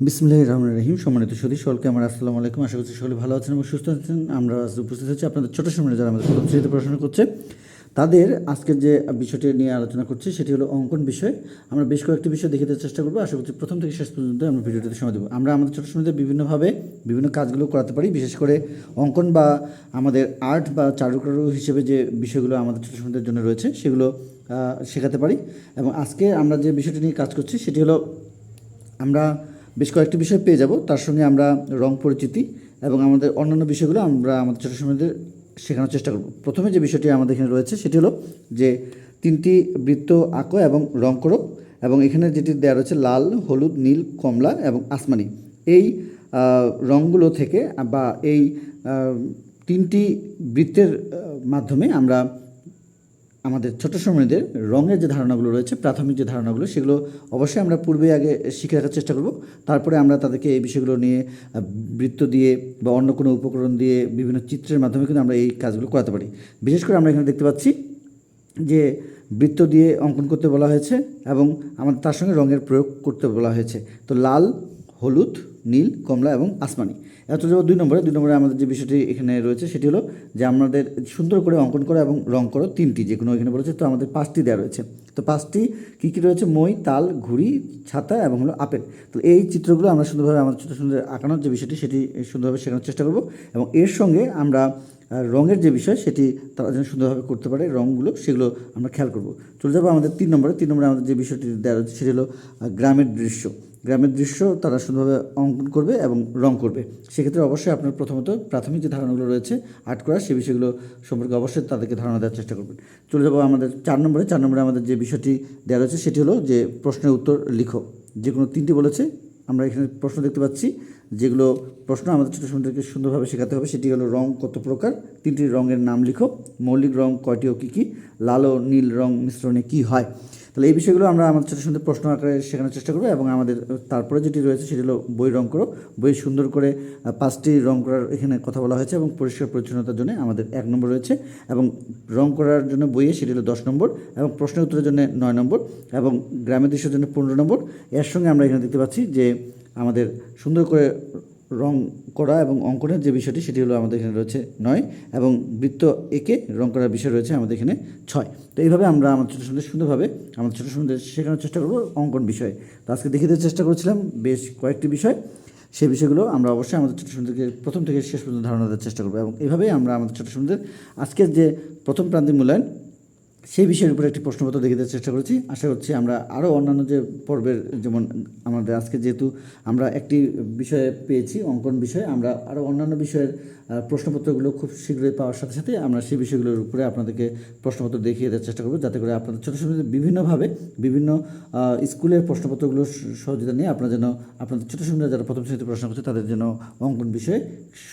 বিসমুল্লাহ রহমান রহিম। সম্মানিত সদী সকলকে আমার আসসালামু আলাইকুম। আশা করছি সকলে ভালো আছেন এবং সুস্থ আছেন। আমরা আজ উপস্থিত হচ্ছি আপনাদের ছোটো সময় যারা আমাদের প্রথম শ্রেণীতে পড়াশোনা করছে। তাদের আজকের যে বিষয়টি নিয়ে আলোচনা করছি, সেটি হলো অঙ্কন বিষয়। আমরা বেশ কয়েকটি বিষয় দেখে দেওয়ার চেষ্টা করব। আশা করছি প্রথম থেকে শেষ পর্যন্ত আমরা ভিডিওটিতে সময় দেবো। আমরা আমাদের ছোটো সময়তে বিভিন্নভাবে বিভিন্ন কাজগুলো করাতে পারি। বিশেষ করে অঙ্কন বা আমাদের আর্ট বা চারুকারু হিসেবে যে বিষয়গুলো আমাদের ছোটো সময়দের জন্য রয়েছে, সেগুলো শেখাতে পারি। এবং আজকে আমরা যে বিষয়টি নিয়ে কাজ করছি, সেটি হলো আমরা বেশ কয়েকটি বিষয় পেয়ে যাব। তার সঙ্গে আমরা রং পরিচিতি এবং আমাদের অন্যান্য বিষয়গুলো আমরা আমাদের ছোটো সময়দের শেখানোর চেষ্টা করব। প্রথমে যে বিষয়টি আমাদের এখানে রয়েছে সেটি হলো যে তিনটি বৃত্ত আঁকো এবং রং করো এবং এখানে যেটি দেওয়া রয়েছে লাল, হলুদ, নীল, কমলা এবং আসমানি। এই রঙগুলো থেকে বা এই তিনটি বৃত্তের মাধ্যমে আমরা আমাদের ছোট সময়দের রঙের যে ধারণাগুলো রয়েছে, প্রাথমিক যে ধারণাগুলো, সেগুলো অবশ্যই আমরা পূর্বে আগে শিখে রাখার চেষ্টা করব। তারপরে আমরা তাদেরকে এই বিষয়গুলো নিয়ে বৃত্ত দিয়ে বা অন্য কোনো উপকরণ দিয়ে বিভিন্ন চিত্রের মাধ্যমে কিন্তু আমরা এই কাজগুলো করাতে পারি। বিশেষ করে আমরা এখানে দেখতে পাচ্ছি যে বৃত্ত দিয়ে অঙ্কন করতে বলা হয়েছে এবং আমাদের তার সঙ্গে রঙের প্রয়োগ করতে বলা হয়েছে। তো লাল, হলুদ নীল, কমলা এবং আসমানি। এত যাব দুই নম্বরে দুই নম্বরে আমাদের যে বিষয়টি এখানে রয়েছে, সেটি হলো যে আমাদের সুন্দর করে অঙ্কন করা এবং রং করো তিনটি, যে কোনো এখানে বলেছে, তো আমাদের পাঁচটি দেওয়া রয়েছে। তো পাঁচটি কী কী রয়েছে? মই, তাল, ঘুড়ি, ছাতা এবং হলো আপেল। তো এই চিত্রগুলো আমরা সুন্দরভাবে আমাদের ছোটো সুন্দর আঁকানোর যে বিষয়টি, সেটি সুন্দরভাবে শেখানোর চেষ্টা করব এবং এর সঙ্গে আমরা রঙের যে বিষয়, সেটি তারা যেন সুন্দরভাবে করতে পারে, রঙগুলো, সেগুলো আমরা খেয়াল করব। চলে যাব আমাদের তিন নম্বরে। তিন নম্বরে আমাদের যে বিষয়টি দেওয়া রয়েছে, সেটি হলো গ্রামের দৃশ্য। গ্রামের দৃশ্য তারা সুন্দরভাবে অঙ্কন করবে এবং রং করবে। সেক্ষেত্রে অবশ্যই আপনার প্রথমত প্রাথমিক যে ধারণাগুলো রয়েছে, আর্ট করা সেই বিষয়গুলো সম্পর্কে অবশ্যই তাদেরকে ধারণা দেওয়ার চেষ্টা করবেন। চলে যাব আমাদের চার নম্বরে। চার নম্বরে আমাদের যে বিষয়টি দেওয়া রয়েছে, সেটি হলো যে প্রশ্নের উত্তর লিখো। যে কোনো তিনটি বলেছে, আমরা এখানে প্রশ্ন দেখতে পাচ্ছি। যেগুলো প্রশ্ন আমাদের ছোটো সুন্দরকে সুন্দরভাবে শেখাতে হবে, সেটি হলো রং কত প্রকার, তিনটি রঙের নাম লিখো, মৌলিক রং কয়টি ও কী কী, লাল ও নীল রং মিশ্রণে কী হয়। তাহলে এই বিষয়গুলো আমরা আমাদের ছোটো সুন্দর প্রশ্ন আকারে শেখানোর চেষ্টা করব এবং আমাদের তারপরে যেটি রয়েছে সেটি হলো বই রং করো। বই সুন্দর করে পাঁচটি রং করার এখানে কথা বলা হয়েছে এবং পরিষ্কার পরিচ্ছন্নতার জন্য আমাদের এক নম্বর রয়েছে এবং রং করার জন্য বইয়ে সেটি হলো দশ নম্বর এবং প্রশ্নের উত্তরের জন্য নয় নম্বর এবং গ্রামের দৃশ্যের জন্য পনেরো নম্বর। এর সঙ্গে আমরা এখানে দেখতে পাচ্ছি যে আমাদের সুন্দর করে রং করা এবং অঙ্কনের যে বিষয়টি, সেটি হলো আমাদের এখানে রয়েছে নয় এবং বৃত্ত এঁকে রং করার বিষয় রয়েছে আমাদের এখানে ছয়। তো এইভাবে আমরা আমার ছোটো সুন্দর সুন্দরভাবে আমার ছোটো সুন্দর শেখানোর চেষ্টা করব অঙ্কন বিষয়ে। তো আজকে দেখিয়ে দেওয়ার চেষ্টা করেছিলাম বেশ কয়েকটি বিষয়। সেই বিষয়গুলো আমরা অবশ্যই আমাদের ছোটো সুন্দরকে প্রথম থেকে শেষ পর্যন্ত ধারণা দেওয়ার চেষ্টা করব এবং এইভাবেই আমরা আমাদের ছোটো সুন্দর আজকের যে প্রথম প্রান্তিক মূল্যায়ন সেই বিষয়ের উপরে একটি প্রশ্নপত্র দেখে দেওয়ার চেষ্টা করেছি। আশা করছি আমরা আরও অন্যান্য যে পর্বের, যেমন আমাদের আজকে যেহেতু আমরা একটি বিষয়ে পেয়েছি, অঙ্কন বিষয়ে, আমরা আরও অন্যান্য বিষয়ের প্রশ্নপত্রগুলো খুব শীঘ্রই পাওয়ার সাথে সাথে আমরা সেই বিষয়গুলোর উপরে আপনাদেরকে প্রশ্নপত্র দেখিয়ে দেওয়ার চেষ্টা করব, যাতে করে আপনাদের ছোটো ছোটো বিভিন্নভাবে বিভিন্ন স্কুলের প্রশ্নপত্রগুলোর সহযোগিতা নিয়ে আপনারা যেন, আপনাদের ছোটো ছোটো যারা প্রথম শ্রেণীতে প্রশ্ন করছে, তাদের জন্য অঙ্কন বিষয়ে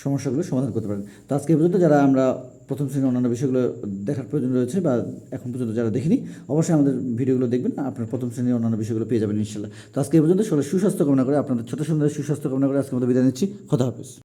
সমস্যাগুলো সমাধান করতে পারেন। তো আজকে পর্যন্ত, যারা আমরা প্রথম শ্রেণির অন্যান্য বিষয়গুলো দেখার প্রয়োজন রয়েছে বা এখন পর্যন্ত যারা দেখিনি, অবশ্যই আমাদের ভিডিওগুলো দেখবেন, আপনার প্রথম শ্রেণির অন্যান্য বিষয়গুলো পেয়ে যাবেন ইনশাল্লাহ। তো আজকে এই পর্যন্ত সকলে সুস্বাস্থ্য কামনা করে, আপনাদের ছোটো সুন্দর সুস্বাস্থ্য কামনা করে আজকে আমাদের বিদায় নিচ্ছি। কথা হাফিজ।